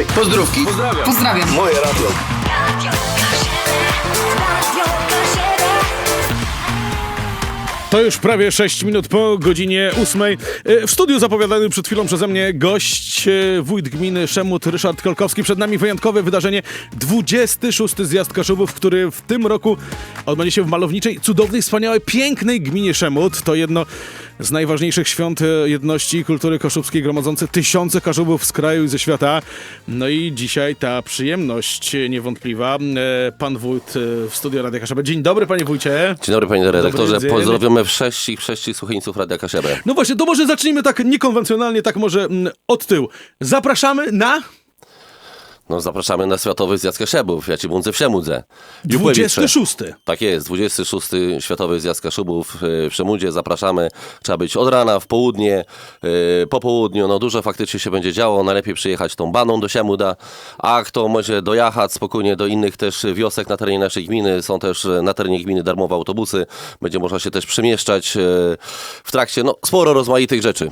Pozdrówki. Pozdrawiam. Pozdrawiam. Moje radio. To już prawie 6 minut po godzinie 8. E, W studiu zapowiadany przed chwilą przeze mnie gość, e, wójt gminy Szemut Ryszard Kolkowski. Przed nami wyjątkowe wydarzenie, 26. zjazd Kaszubów, który w tym roku odbędzie się w malowniczej, cudownej, wspaniałej, pięknej gminie Szemut. To jedno z najważniejszych świąt e, jedności i kultury kaszubskiej, gromadzące tysiące Kaszubów z kraju i ze świata. No i dzisiaj ta przyjemność niewątpliwa. E, Pan wójt e, w studiu Radia Kaszubę. Dzień dobry, panie wójcie. Dzień dobry panie redaktorze, dzień. pozdrowiamy wszystkich, wszystkich słuchańców Radia Kasiebę. No właśnie, to może zacznijmy tak niekonwencjonalnie, tak może mm, od tyłu. Zapraszamy na No, zapraszamy na Światowy Zjazd Kasiebów, ja ci Wszemudzę. W Jupłewitrze. 26. Tak jest, 26. Światowy Zjazd Kaszubów w Przemudzie. Zapraszamy. Trzeba być od rana, w południe, e, po południu. No dużo faktycznie się będzie działo. Najlepiej przyjechać tą baną do Siemuda, a kto może dojechać spokojnie do innych też wiosek na terenie naszej gminy. Są też e, na terenie gminy darmowe autobusy. Będzie można się też przemieszczać e, w trakcie, no sporo rozmaitych rzeczy.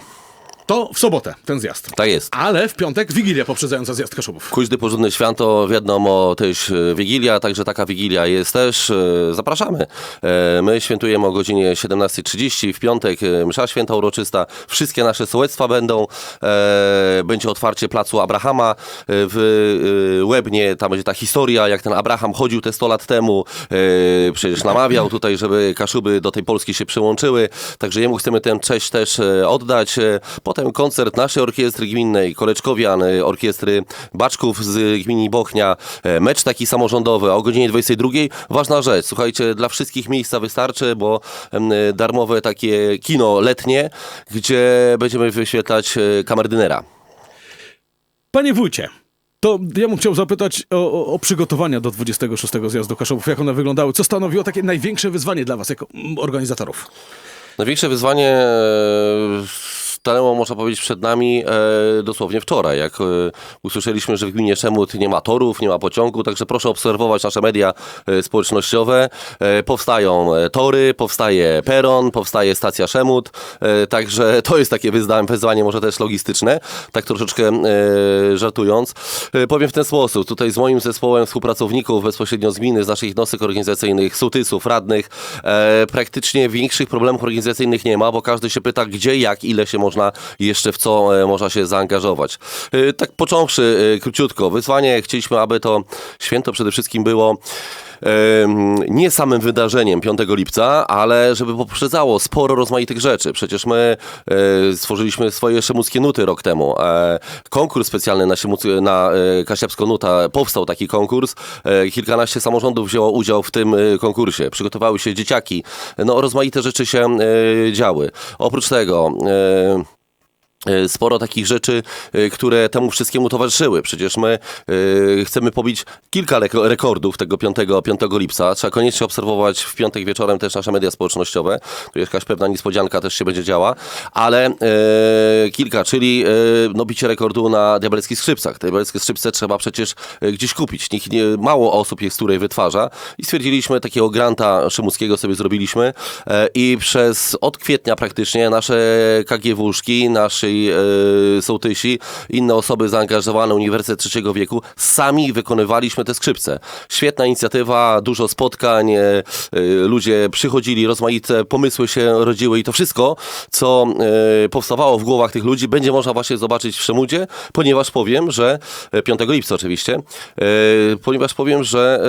To w sobotę ten zjazd. Tak jest. Ale w piątek Wigilia poprzedzająca zjazd Kaszubów. Każdy porządny święto, wiadomo, też e, Wigilia, także taka Wigilia jest też. E, Zapraszamy. E, My świętujemy o godzinie 17.30 w piątek, msza święta uroczysta. Wszystkie nasze sołectwa będą. Będzie otwarcie placu Abrahama w Łebnie. Tam będzie ta historia, jak ten Abraham chodził te 100 lat temu. Przecież namawiał tutaj, żeby Kaszuby do tej Polski się przyłączyły. Także jemu chcemy tę cześć też oddać. E, Potem koncert naszej orkiestry gminnej, Koleczkowian, e, orkiestry Baczków z gminy Bochnia, e, mecz taki samorządowy, a o godzinie 22. Ważna rzecz, słuchajcie, dla wszystkich miejsca wystarczy, bo e, darmowe takie kino letnie, gdzie będziemy wyświetlać e, kamerdynera. Panie wójcie, to ja bym chciał zapytać o, o, o przygotowania do 26. zjazdu Kaszubów. Jak one wyglądały? Co stanowiło takie największe wyzwanie dla was jako organizatorów? Największe wyzwanie e, stanęło, można powiedzieć, przed nami e, dosłownie wczoraj, jak e, usłyszeliśmy, że w gminie Szemut nie ma torów, nie ma pociągu, także proszę obserwować nasze media e, społecznościowe. E, powstają e, tory, powstaje peron, powstaje stacja Szemut, e, także to jest takie wyzwanie, wyzwanie może też logistyczne, tak troszeczkę e, żartując. E, powiem w ten sposób, tutaj z moim zespołem współpracowników bezpośrednio z gminy, z naszych jednostek organizacyjnych, sołtysów, radnych, e, praktycznie większych problemów organizacyjnych nie ma, bo każdy się pyta, gdzie, jak, ile się można jeszcze w co e, można się zaangażować. E, tak począwszy e, króciutko, wyzwanie chcieliśmy, aby to święto przede wszystkim było nie samym wydarzeniem 5 lipca, ale żeby poprzedzało sporo rozmaitych rzeczy. Przecież my e, stworzyliśmy swoje szemuckie nuty rok temu. E, konkurs specjalny na, Szemuc- na e, Kasiapsko Nuta powstał taki konkurs. Kilkanaście samorządów wzięło udział w tym konkursie. Przygotowały się dzieciaki. No, rozmaite rzeczy się działy. Oprócz tego... E, sporo takich rzeczy, e, które temu wszystkiemu towarzyszyły. Przecież my e, chcemy pobić kilka reko- rekordów tego 5, 5 lipca. Trzeba koniecznie obserwować w piątek wieczorem też nasze media społecznościowe. Tu jakaś pewna niespodzianka też się będzie działa. Ale kilka, czyli no, bicie rekordu na diabelskich skrzypcach. Te diabelskie skrzypce trzeba przecież gdzieś kupić. Nikt nie, mało osób jest, której wytwarza. I stwierdziliśmy, takiego granta szymuckiego sobie zrobiliśmy i przez od kwietnia praktycznie nasze KGW-szki, nasi e, sołtysi, inne osoby zaangażowane Uniwersytet Trzeciego Wieku, sami wykonywaliśmy te skrzypce. Świetna inicjatywa, dużo spotkań, e, ludzie przychodzili, rozmaite pomysły się rodziły i to wszystko, co e, powstawało w głowach tych ludzi, będzie można właśnie zobaczyć w Szemudzie, ponieważ powiem, że e, 5 lipca oczywiście, ponieważ powiem, że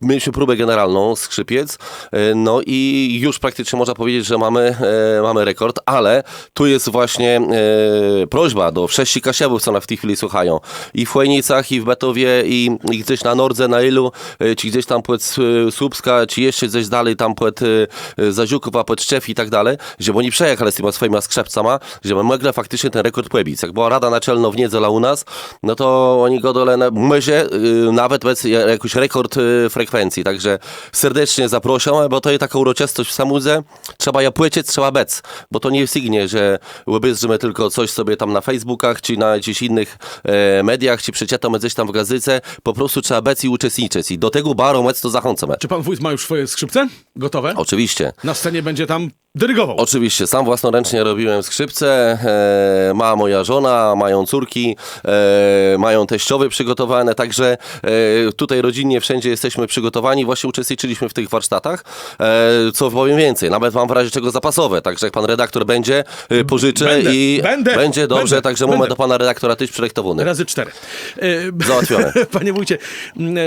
mieliśmy próbę generalną skrzypiec, no i już praktycznie można powiedzieć, że mamy, mamy rekord, ale tu jest właśnie e, prośba do wszech kasiabów, co nas w tej chwili słuchają. I w Chłejnicach, i w Betowie, i, i gdzieś na Nordze, na Ilu, e, czy gdzieś tam e, Słupska, czy jeszcze gdzieś dalej tam powiedz e, Zaziuków, a powiedz Szczew i tak dalej, żeby oni przejechali z tymi swoimi skrzepcami, żeby mogli faktycznie ten rekord pojebić. Jak była Rada Naczelna w niedzielę u nas, no to oni go dole, na- y, nawet bez jakiś rekord y, frekwencji, także serdecznie zaproszę, bo to jest taka uroczystość w Samudze, trzeba ja płycieć, trzeba bec, bo to nie jest signie, że łebyszymy tylko coś sobie tam na Facebookach, czy na jakichś innych e, mediach, czy przeczytamy gdzieś tam w gazyce, po prostu trzeba bec i uczestniczyć i do tego bardzo mocno zachęcamy. Czy pan wójt ma już swoje skrzypce gotowe? Oczywiście. Na scenie będzie tam dyrygował. Oczywiście, sam własnoręcznie robiłem skrzypce, e, ma moja żona, mają córki, e, mają teściowe przygotowane, także e, tutaj rodzinnie wszędzie jesteśmy przygotowani, właśnie uczestniczyliśmy w tych warsztatach, e, co powiem więcej, nawet mam w razie czego zapasowe, także jak pan redaktor będzie, e, pożyczę Będę, i będę, będzie dobrze, będę, także będę. moment do pana redaktora, tyś projektowany. Razy cztery. E, Załatwione. Panie wójcie, m, e,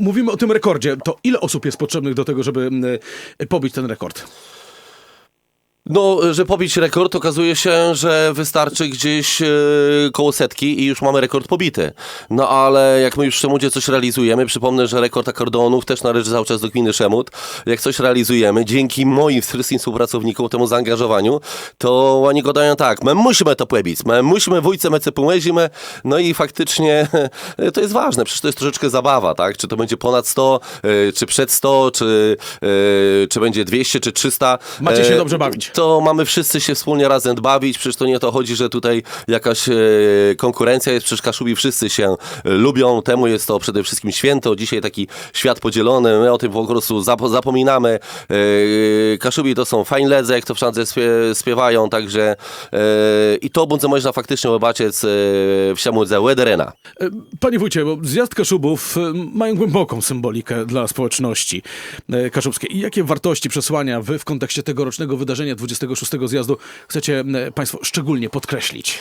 mówimy o tym rekordzie. To ile osób jest potrzebnych do tego, żeby m, e, pobić ten rekord? No, że pobić rekord, okazuje się, że wystarczy gdzieś e, koło setki i już mamy rekord pobity. No ale jak my już w Szemudzie coś realizujemy, przypomnę, że rekord akordeonów też należy cały czas do gminy Szemut. Jak coś realizujemy, dzięki moim wszystkim współpracownikom, temu zaangażowaniu, to oni go dają tak, my musimy to pobić, my musimy wujce, my pomyślimy, no i faktycznie to jest ważne, przecież to jest troszeczkę zabawa, tak? Czy to będzie ponad 100, e, czy przed 100, czy, e, czy będzie 200, czy 300. Macie się E, dobrze bawić. To mamy wszyscy się wspólnie razem bawić, przecież to nie to chodzi, że tutaj jakaś e, konkurencja jest, przecież Kaszubi wszyscy się e, lubią, temu jest to przede wszystkim święto, dzisiaj taki świat podzielony, my o tym po prostu zap zapominamy. E, Kaszubi to są fajne ledze, jak to wszędzie śpie śpiewają, także i to będzie można faktycznie zobaczyć w Siamudze Wederena. E, Panie wójcie, bo zjazd Kaszubów mają głęboką symbolikę dla społeczności kaszubskiej. I jakie wartości przesłania wy w kontekście tegorocznego wydarzenia 26 zjazdu chcecie e, państwo szczególnie podkreślić?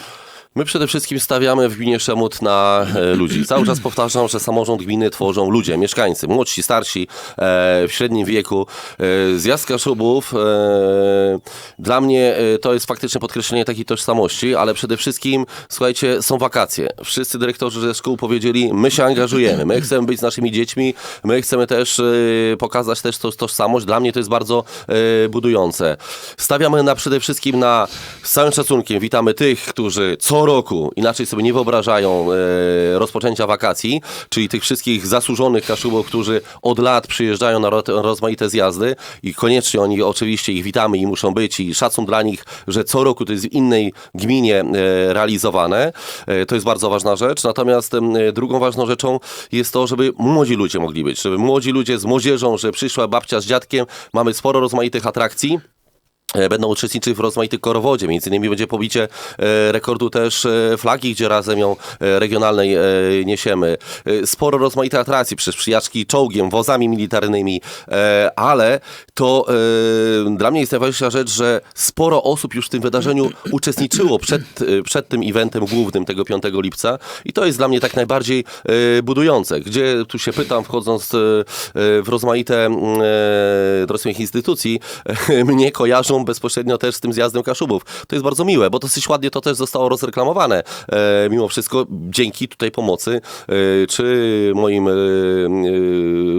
My przede wszystkim stawiamy w gminie Szemut na e, ludzi. Cały czas powtarzam, że samorząd gminy tworzą ludzie, mieszkańcy, młodsi, starsi, e, w średnim wieku. E, zjazd e, dla mnie e, to jest faktycznie podkreślenie takiej tożsamości, ale przede wszystkim, słuchajcie, są wakacje. Wszyscy dyrektorzy ze szkół powiedzieli, my się angażujemy, my chcemy być z naszymi dziećmi, my chcemy też e, pokazać też to, tożsamość. Dla mnie to jest bardzo e, budujące. Stawiamy na przede wszystkim na, z całym szacunkiem, witamy tych, którzy co roku inaczej sobie nie wyobrażają e, rozpoczęcia wakacji, czyli tych wszystkich zasłużonych kaszubów, którzy od lat przyjeżdżają na ro, rozmaite zjazdy i koniecznie oni oczywiście ich witamy i muszą być i szacun dla nich, że co roku to jest w innej gminie e, realizowane. E, to jest bardzo ważna rzecz. Natomiast e, drugą ważną rzeczą jest to, żeby młodzi ludzie mogli być, żeby młodzi ludzie z młodzieżą, że przyszła babcia z dziadkiem, mamy sporo rozmaitych atrakcji. E, Będą uczestniczyć w rozmaitych korowodzie. Między innymi będzie pobicie e, rekordu też e, flagi, gdzie razem ją regionalnej niesiemy. Sporo rozmaitych atrakcji, przez przyjaczki czołgiem, wozami militarnymi, ale to dla mnie jest najważniejsza rzecz, że sporo osób już w tym wydarzeniu uczestniczyło przed, przed tym eventem głównym tego 5 lipca i to jest dla mnie tak najbardziej budujące. Gdzie tu się pytam, wchodząc w rozmaite mm, e, rozmaitych instytucji, mnie kojarzą bezpośrednio też z tym zjazdem Kaszubów. To jest bardzo miłe, bo dosyć ładnie to też zostało rozreklamowane. E, mimo wszystko dzięki tutaj pomocy, e, czy moim e, e,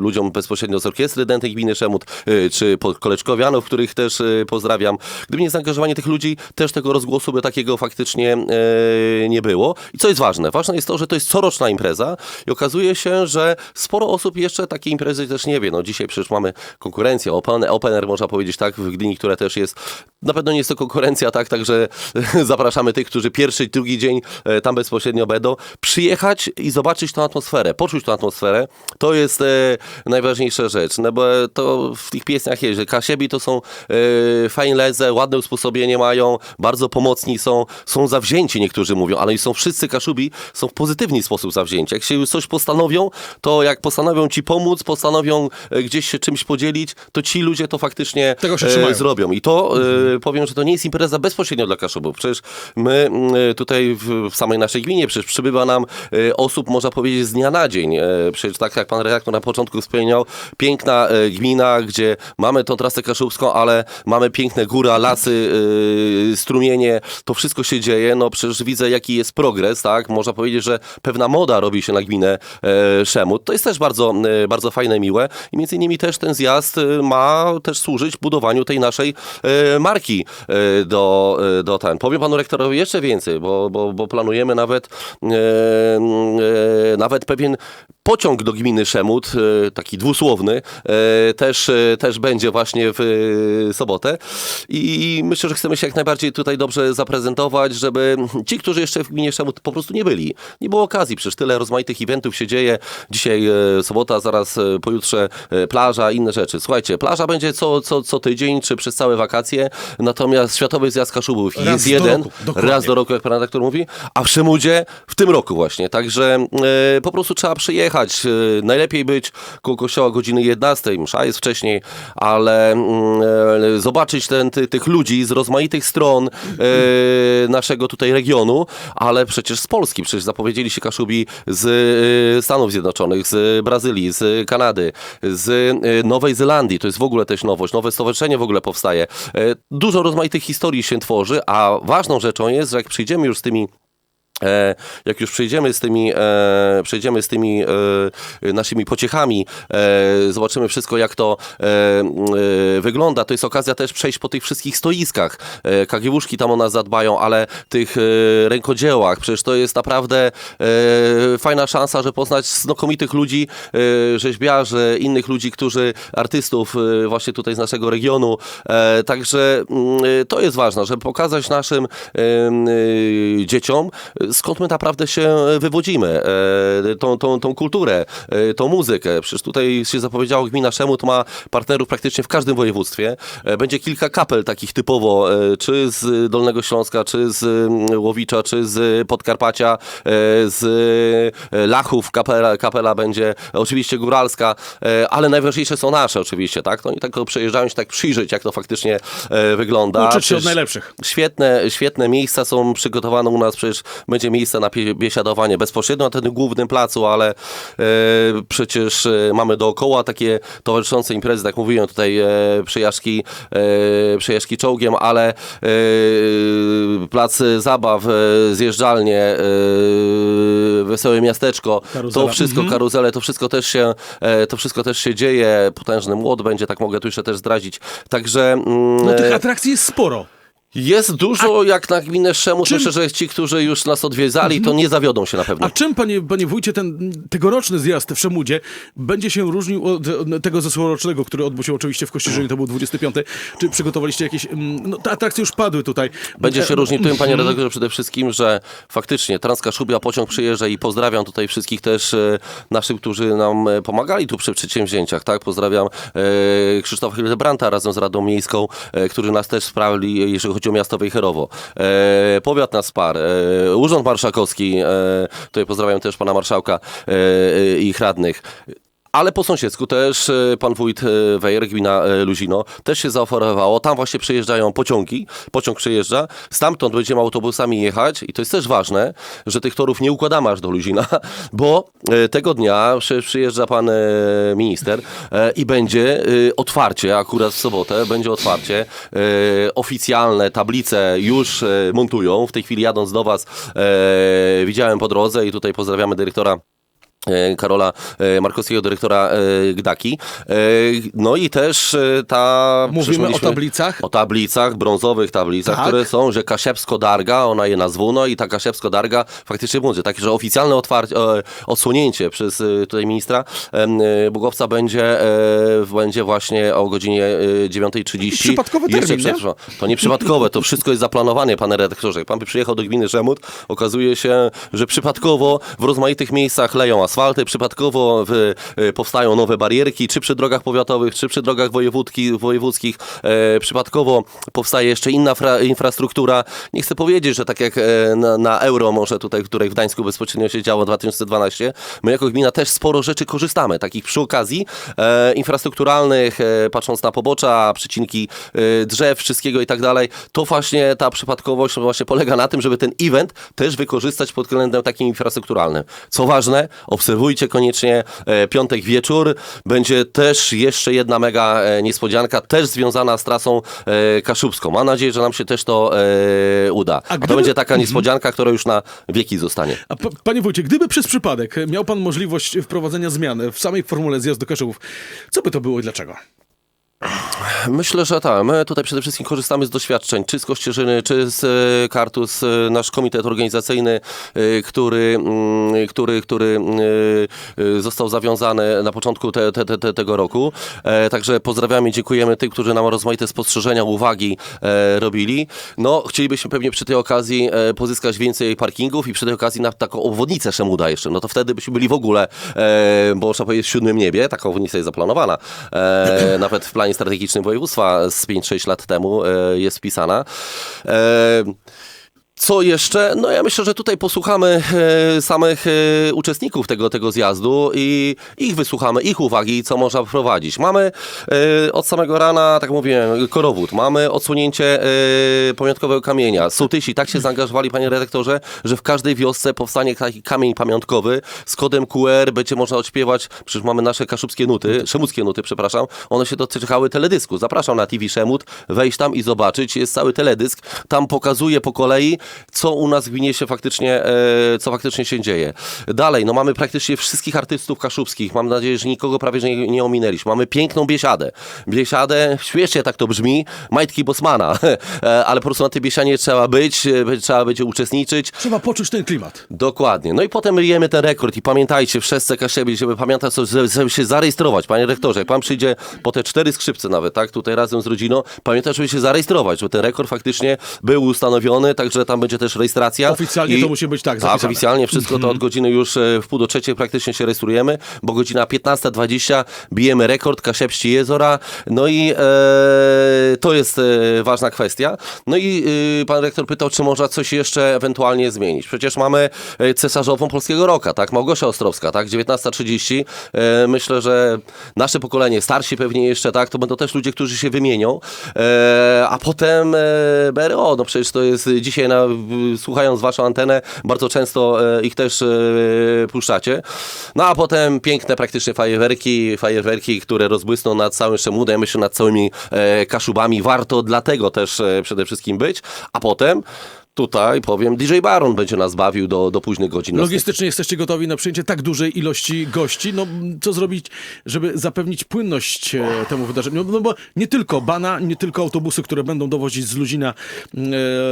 ludziom bezpośrednio z orkiestry Dętej Gminy Szemut, e, czy koleczkowianów, których też e, pozdrawiam. Gdyby nie zaangażowanie tych ludzi, też tego rozgłosu by takiego faktycznie e, nie było. I co jest ważne? Ważne jest to, że to jest coroczna impreza i okazuje się, że sporo osób jeszcze takiej imprezy też nie wie. No dzisiaj przecież mamy konkurencję, open, open air można powiedzieć tak, w Gdyni, która też jest, na pewno nie jest to konkurencja, tak, także zapraszamy tych, którzy pierwszy, drugi dzień e, tam bezpośrednio będą, przyjechać i zobaczyć tą atmosferę, poczuć tą atmosferę, to jest e, najważniejsza rzecz, no bo to w tych pieśniach jest, że Kasiebi to są e, fajne ledze, ładne usposobienie mają, bardzo pomocni są, są zawzięci niektórzy mówią, ale są wszyscy Kaszubi, są w pozytywny sposób zawzięci. Jak się już coś postanowią, to jak postanowią ci pomóc, postanowią e, gdzieś się czymś podzielić, to ci ludzie to faktycznie e, zrobią. I to e, powiem, że to nie jest impreza bezpośrednio dla Kaszubów. Przecież my e, tutaj w, w samej naszej gminie przecież przybywa nam e, osób, można powiedzieć, z dnia na dzień. E, przecież tak jak pan redaktor na początku wspomniał, piękna e, gmina, gdzie mamy tą trasę kaszubską, ale mamy piękne góra, lasy, e, strumienie, to wszystko się dzieje. No przecież widzę, jaki jest progres, tak? Można powiedzieć, że pewna moda robi się na gminę e, Szemut. To jest też bardzo, e, bardzo fajne, miłe i między innymi też ten zjazd e, ma też służyć budowaniu tej naszej e, marki e, do, e, do ten. Powiem panu rektorowi jeszcze więcej, bo, bo, bo planujemy nawet, e, e, nawet pewien Pociąg do gminy Szemut, e, taki dwusłowny, e, też, e, też będzie właśnie w sobotę. I myślę, że chcemy się jak najbardziej tutaj dobrze zaprezentować, żeby ci, którzy jeszcze w gminie Szemut po prostu nie byli, nie było okazji, przecież tyle rozmaitych eventów się dzieje. Dzisiaj sobota, zaraz pojutrze plaża, inne rzeczy. Słuchajcie, plaża będzie co, co, co tydzień, czy przez całe wakacje, natomiast Światowy Zjazd Kaszubów Raz jest jeden, roku, raz do roku, jak pan redaktor mówi, a w Szymudzie w tym roku właśnie. Także po prostu trzeba przyjechać. E, najlepiej być koło kościoła godziny 11, msza jest wcześniej, ale mm, e, zobaczyć ten, ty, tych ludzi z rozmaitych stron e, naszego tutaj regionu, ale przecież z Polski. Przecież zapowiedzieli się Kaszubi z e, Stanów Zjednoczonych, z Brazylii, z Kanady, z Nowej Zelandii. To jest w ogóle też nowość. Nowe stowarzyszenie w ogóle powstaje. E, Dużo rozmaitych historii się tworzy, a ważną rzeczą jest, że jak przyjdziemy już z tymi jak już przejdziemy z tymi, e, przejdziemy z tymi e, naszymi pociechami, e, zobaczymy wszystko, jak to e, e, wygląda, to jest okazja też przejść po tych wszystkich stoiskach. E, kagiewuszki tam o nas zadbają, ale tych e, rękodziełach, przecież to jest naprawdę e, fajna szansa, że poznać znakomitych ludzi, e, rzeźbiarzy, innych ludzi, którzy, artystów e, właśnie tutaj z naszego regionu. E, także mm, e, to jest ważne, żeby pokazać naszym e, dzieciom, e, skąd my naprawdę się wywodzimy, e, tą, tą, tą kulturę, e, tą muzykę. Przecież tutaj się zapowiedziało, gmina Szemut ma partnerów praktycznie w każdym województwie. E, Będzie kilka kapel takich typowo, e, czy z Dolnego Śląska, czy z mm, Łowicza, czy z Podkarpacia, e, z e, Lachów kapela, kapela będzie, oczywiście góralska, e, ale najważniejsze są nasze oczywiście, tak? To oni tak przejeżdżają się tak przyjrzeć, jak to faktycznie e, wygląda. Uczyć się od najlepszych. Świetne, świetne miejsca są przygotowane u nas, przecież będzie miejsce na biesiadowanie bezpośrednio na tym głównym placu, ale e, przecież e, mamy dookoła takie towarzyszące imprezy, tak mówiłem tutaj, e, przejażdżki, e, przejażdżki czołgiem, ale plac zabaw, zjeżdżalnie, wesołe miasteczko, Karuzela. to wszystko, Mhm. karuzele, to wszystko też się, to wszystko też się dzieje, potężny młot będzie, tak mogę tu jeszcze też zdradzić. Także mm, No tych atrakcji jest sporo. Jest dużo, jak na gminę Szemut. czym- Myślę, że ci, którzy już nas odwiedzali, to nie zawiodą się na pewno. A czym, panie, panie wójcie, ten tegoroczny zjazd w Szemudzie będzie się różnił od od tego zeszłorocznego, który odbył się oczywiście w Kościerzynie, to był 25. Czy przygotowaliście jakieś... mm, No, te atrakcje już padły tutaj. Będzie się E, różnił tym, panie redaktorze, przede wszystkim, że faktycznie Transkaszubia pociąg przyjeżdża i pozdrawiam tutaj wszystkich też e, naszych, którzy nam e, pomagali tu przy przedsięwzięciach, tak? Pozdrawiam e, Krzysztofa Hildebranta razem z Radą Miejską, e, którzy nas też sprawili, jeżeli chodzi o miasto Wejherowo. E, powiat nas wsparł, e, Urząd Marszałkowski, e, tutaj pozdrawiam też pana marszałka e, e, i ich radnych. Ale po sąsiedzku też e, pan wójt e, Wejr, gmina e, Luzino, też się zaoferowało. Tam właśnie przejeżdżają pociągi, pociąg przejeżdża, stamtąd będziemy autobusami jechać i to jest też ważne, że tych torów nie układamy aż do Luzina, bo tego dnia przy- przyjeżdża pan minister i będzie otwarcie, akurat w sobotę będzie otwarcie, oficjalne tablice już montują. W tej chwili jadąc do was widziałem po drodze i tutaj pozdrawiamy dyrektora Karola e, Markowskiego, dyrektora e, Gdaki. E, No i też e, ta... Mówimy o tablicach? O tablicach, brązowych tablicach, Tak. które są, że Kasiepsko-Darga, ona je nazwuno i ta Kasiepsko-Darga faktycznie będzie. Takie, że oficjalne otwarcie, e, odsłonięcie przez e, tutaj ministra e, Bugowca będzie, e, będzie właśnie o godzinie e, 9.30. Przypadkowy Jeszcze termin, nie? przed- to nie przypadkowe, to wszystko jest zaplanowane, panie redaktorze. Pan by przyjechał do gminy Rzemut, okazuje się, że przypadkowo w rozmaitych miejscach leją asfalty, przypadkowo w, e, powstają nowe barierki, czy przy drogach powiatowych, czy przy drogach wojewódzki, wojewódzkich. E, przypadkowo powstaje jeszcze inna fra, infrastruktura. Nie chcę powiedzieć, że tak jak e, na, na euro może tutaj, której w Gdańsku bezpośrednio się działo 2012, my jako gmina też sporo rzeczy korzystamy, takich przy okazji e, infrastrukturalnych, e, patrząc na pobocza, przycinki e, drzew, wszystkiego i tak dalej, to właśnie ta przypadkowość właśnie polega na tym, żeby ten event też wykorzystać pod względem takim infrastrukturalnym. Co ważne, obserwujcie koniecznie e, piątek wieczór, będzie też jeszcze jedna mega e, niespodzianka, też związana z trasą e, kaszubską. Mam nadzieję, że nam się też to uda. A, gdyby- to będzie taka niespodzianka, która już na wieki zostanie. A panie wójcie, gdyby przez przypadek miał pan możliwość wprowadzenia zmiany w samej formule zjazdu Kaszubów, co by to było i dlaczego? Myślę, że tak. My tutaj przede wszystkim korzystamy z doświadczeń, czy z Kościerzyny, czy z e, Kartus, e, nasz komitet organizacyjny, e, który, mm, który, który e, został zawiązany na początku te, te, te, te, tego roku. Także pozdrawiamy, dziękujemy tych, którzy nam rozmaite spostrzeżenia, uwagi robili. No, chcielibyśmy pewnie przy tej okazji pozyskać więcej parkingów i przy tej okazji na taką obwodnicę Szemuda jeszcze. No to wtedy byśmy byli w ogóle, bo można powiedzieć, w siódmym niebie. Taka obwodnica jest zaplanowana. Nawet w planie strategicznym województwa z 5-6 lat temu e, jest wpisana. Co jeszcze? No ja myślę, że tutaj posłuchamy e, samych e, uczestników tego, tego zjazdu i ich wysłuchamy, ich uwagi, co można wprowadzić. Mamy e, od samego rana, tak mówiłem, korowód, mamy odsłonięcie e, pamiątkowego kamienia. Sołtysi tak się zaangażowali, panie redaktorze, że w każdej wiosce powstanie taki kamień pamiątkowy z kodem QR, będzie można odśpiewać, przecież mamy nasze kaszubskie nuty, szemuckie nuty, przepraszam, one się dotykały teledysku. Zapraszam na TV Szemut, wejść tam i zobaczyć, jest cały teledysk, tam pokazuje po kolei, co u nas w gminie się faktycznie, e, co faktycznie się dzieje. Dalej, no mamy praktycznie wszystkich artystów kaszubskich, mam nadzieję, że nikogo prawie że nie, nie ominęliśmy. Mamy piękną biesiadę. Biesiadę, śmiesznie tak to brzmi, majtki Bosmana, E, ale po prostu na tej biesianie trzeba być, e, trzeba będzie uczestniczyć. Trzeba poczuć ten klimat. Dokładnie. No i potem ryjemy ten rekord i pamiętajcie, wszyscy Kaszebie, żeby pamiętać, żeby się zarejestrować. Panie rektorze, jak pan przyjdzie po te cztery skrzypce nawet, tak, tutaj razem z rodziną, pamiętaj, żeby się zarejestrować, żeby ten rekord faktycznie był ustanowiony, także tam będzie też rejestracja. Oficjalnie to musi być tak Tak, zapisane. Mhm. oficjalnie wszystko to od godziny już e, w pół do trzeciej praktycznie się rejestrujemy, bo godzina 15.20 bijemy rekord Kaszepści Jezora, no i e, to jest e, ważna kwestia. No i e, pan rektor pytał, czy można coś jeszcze ewentualnie zmienić. Przecież mamy e, cesarzową polskiego roka, tak, Małgosia Ostrowska, tak, 19.30. E, myślę, że nasze pokolenie, starsi pewnie jeszcze, tak, to będą też ludzie, którzy się wymienią, e, a potem e, BRO, no przecież to jest dzisiaj, na, słuchając waszą antenę, bardzo często e, ich też e, puszczacie. No a potem piękne praktycznie fajerwerki, fajerwerki, które rozbłysną nad całym Szemudem, myślę nad całymi e, Kaszubami. Warto dlatego też przede wszystkim być. A potem tutaj powiem, DJ Baron będzie nas bawił do, do późnych godzin. Logistycznie jesteście gotowi na przyjęcie tak dużej ilości gości. No, co zrobić, żeby zapewnić płynność e, temu wydarzeniu? No bo nie tylko bana, nie tylko autobusy, które będą dowozić z Luzina e,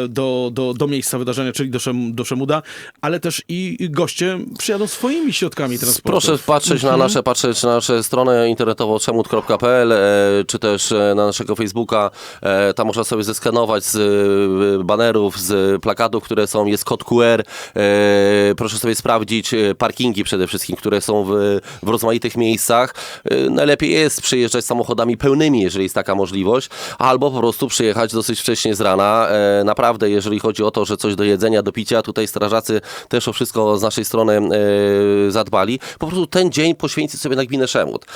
do, do, do miejsca wydarzenia, czyli do, Szem, do Szemuda, ale też i i goście przyjadą swoimi środkami transportu. Proszę patrzeć na nasze, patrzeć na nasze stronę internetową czemut.pl, e, czy też e, na naszego Facebooka. E, tam można sobie zeskanować z e, banerów, z plakatów, które są, jest kod QR. E, proszę sobie sprawdzić e, parkingi przede wszystkim, które są w, w rozmaitych miejscach. E, najlepiej jest przyjeżdżać samochodami pełnymi, jeżeli jest taka możliwość, albo po prostu przyjechać dosyć wcześnie z rana. Naprawdę, jeżeli chodzi o to, że coś do jedzenia, do picia, tutaj strażacy też o wszystko z naszej strony zadbali. Po prostu ten dzień poświęcić sobie na gminę Szemut.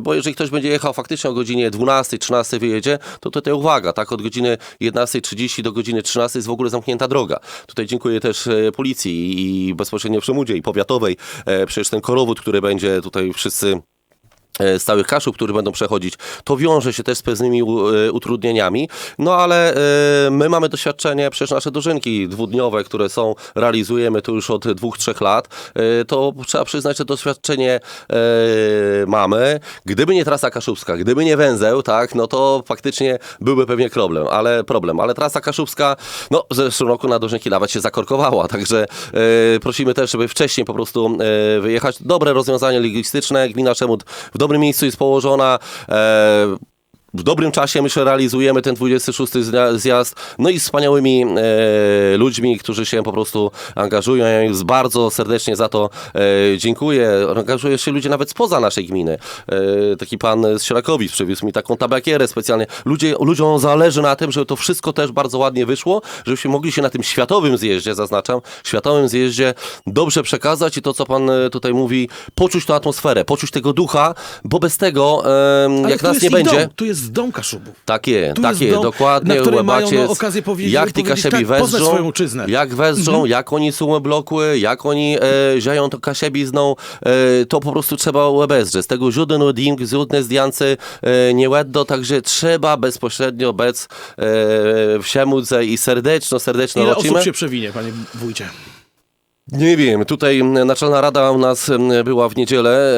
Bo jeżeli ktoś będzie jechał faktycznie o godzinie 12, 13 wyjedzie, to tutaj uwaga, tak, od godziny 11.30 do godziny 13 jest w ogóle zamknięta droga. Tutaj dziękuję też e, policji i bezpośrednio w Szemudzie i powiatowej. E, przecież ten korowód, który będzie tutaj wszyscy e, z całych kaszub, które będą przechodzić, to wiąże się też z pewnymi e, utrudnieniami, no ale e, my mamy doświadczenie, przecież nasze dożynki dwudniowe, które są, realizujemy tu już od dwóch, trzech lat, to trzeba przyznać, że doświadczenie mamy. Gdyby nie trasa kaszubska, gdyby nie węzeł, tak, no to faktycznie byłby pewnie problem, ale problem, ale trasa kaszubska, no w zeszłym roku na dożynki nawet się zakorkowała, także prosimy też, żeby wcześniej po prostu wyjechać. Dobre rozwiązanie logistyczne, gmina Szemut w dobrym miejscu jest położona. E, w dobrym czasie, myślę, realizujemy ten 26 zja- zjazd. No i z wspaniałymi e, ludźmi, którzy się po prostu angażują. Ja im bardzo serdecznie za to e, dziękuję. Angażują się ludzie nawet spoza naszej gminy. E, taki pan z Sierakowic przywiózł mi taką tabakierę specjalnie. Ludzie, ludziom zależy na tym, żeby to wszystko też bardzo ładnie wyszło, żebyśmy mogli się na tym światowym zjeździe, zaznaczam, światowym zjeździe dobrze przekazać i to, co pan e, tutaj mówi, poczuć tę atmosferę, poczuć tego ducha, bo bez tego, Ale jak nas nie będzie... Dom, tu jest dom Kaszubów. Takie, Tu jest takie, dom, dokładnie. na którym mają, no, okazję powiedzieć- jak ty powiedzieć, kasiebi tak, wezżą, swoją ojczyznę. jak wezżą, Mhm. jak oni są oblokły, jak oni e, zieją to kasiebizną, e, to po prostu trzeba obezrzeć. Z tego źródło ding, źródne zdjęcie e, nie łeddo, także trzeba bezpośrednio bec e, w Siemudze i serdeczno, serdeczno Ile roczymy. osób się przewinie, panie wójcie? Nie wiem, tutaj Naczelna Rada u nas była w niedzielę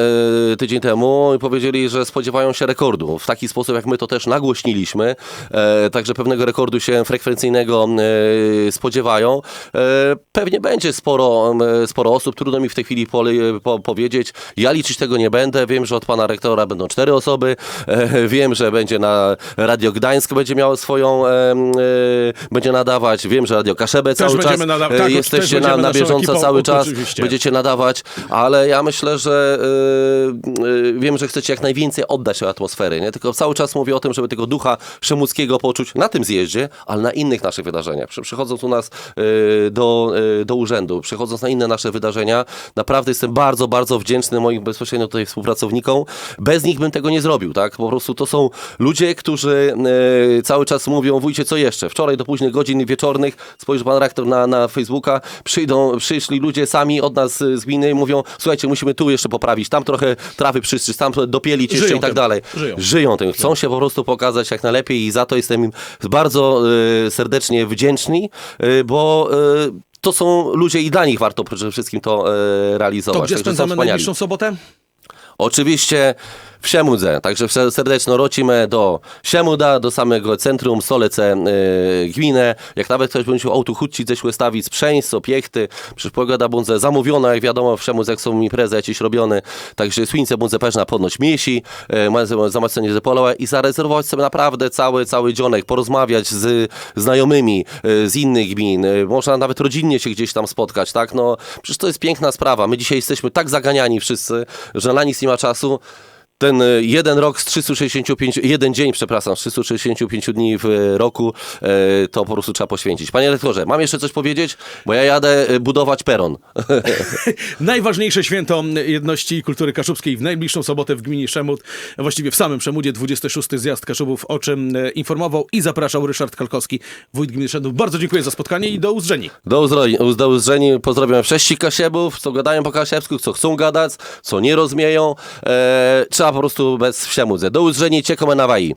e, tydzień temu i powiedzieli, że spodziewają się rekordu. W taki sposób, jak my to też nagłośniliśmy, e, także pewnego rekordu się frekwencyjnego e, spodziewają. Pewnie będzie sporo, sporo osób, trudno mi w tej chwili powiedzieć. Ja liczyć tego nie będę. Wiem, że od pana rektora będą cztery osoby. Wiem, że będzie na Radio Gdańsk będzie miało swoją, będzie nadawać. Wiem, że Radio Kaszebę cały czas nada- tak, jesteście na, na bieżąco cały czas, oczywiście. będziecie nadawać, ale ja myślę, że yy, yy, wiem, że chcecie jak najwięcej oddać tej atmosfery, nie? Tylko cały czas mówię o tym, żeby tego ducha szemuckiego poczuć na tym zjeździe, ale na innych naszych wydarzeniach. Przy, przychodząc u nas yy, do, yy, do urzędu, przychodząc na inne nasze wydarzenia, naprawdę jestem bardzo, bardzo wdzięczny moim bezpośrednio tutaj współpracownikom. Bez nich bym tego nie zrobił, tak? Po prostu to są ludzie, którzy yy, cały czas mówią, wójcie, co jeszcze? Wczoraj do późnych godzin wieczornych, spojrzy pan rektor na, na Facebooka, przyjdą, przyszli ludzie sami od nas y, z gminy i mówią, słuchajcie, musimy tu jeszcze poprawić, tam trochę trawy przystrzec, tam dopielić jeszcze Żyją i tak tym. dalej. Żyją. Żyją tym, chcą się po prostu pokazać jak najlepiej i za to jestem im bardzo y, serdecznie wdzięczni, y, bo y, to są ludzie i dla nich warto przede wszystkim to y, realizować. To gdzie Także spędzamy najbliższą sobotę? Oczywiście w Siemudze, także ser- serdeczno rocimy do Siemuda, do samego centrum, Solece yy. Jak nawet ktoś będzie chciał autu chudci ze stawić, sprzęść, opiekty, przecież pogoda bądź zamówiona, jak wiadomo w Siemudze, jak są imprezy jakieś robione, także słońce bądź pewna podnoć miesi, yy, zamacenie zepola i zarezerwować sobie naprawdę cały, cały dzionek, porozmawiać z znajomymi yy, z innych gmin, yy, można nawet rodzinnie się gdzieś tam spotkać, tak? No, przecież to jest piękna sprawa. My dzisiaj jesteśmy tak zaganiani wszyscy, że na nic nie ma czasu. Ten e, jeden rok z 365, jeden dzień, przepraszam, z 365 dni w e, roku, e, to po prostu trzeba poświęcić. Panie rektorze, mam jeszcze coś powiedzieć? Bo ja jadę budować peron. Najważniejsze święto jedności i kultury kaszubskiej w najbliższą sobotę w gminie Szemut, właściwie w samym Szemudzie, 26. zjazd Kaszubów, o czym informował i zapraszał Ryszard Kalkowski, wójt gminy Szemut. Bardzo dziękuję za spotkanie i do uzdrzeni. Do uzdrowienia, do uzdrowienia pozdrawiam wszystkich kasiebów, co gadają po kasiebsku, co chcą gadać, co nie rozumieją. E, trzeba po prostu bez wsiemudzy. Do usłyszenia, ciekome na Hawaii.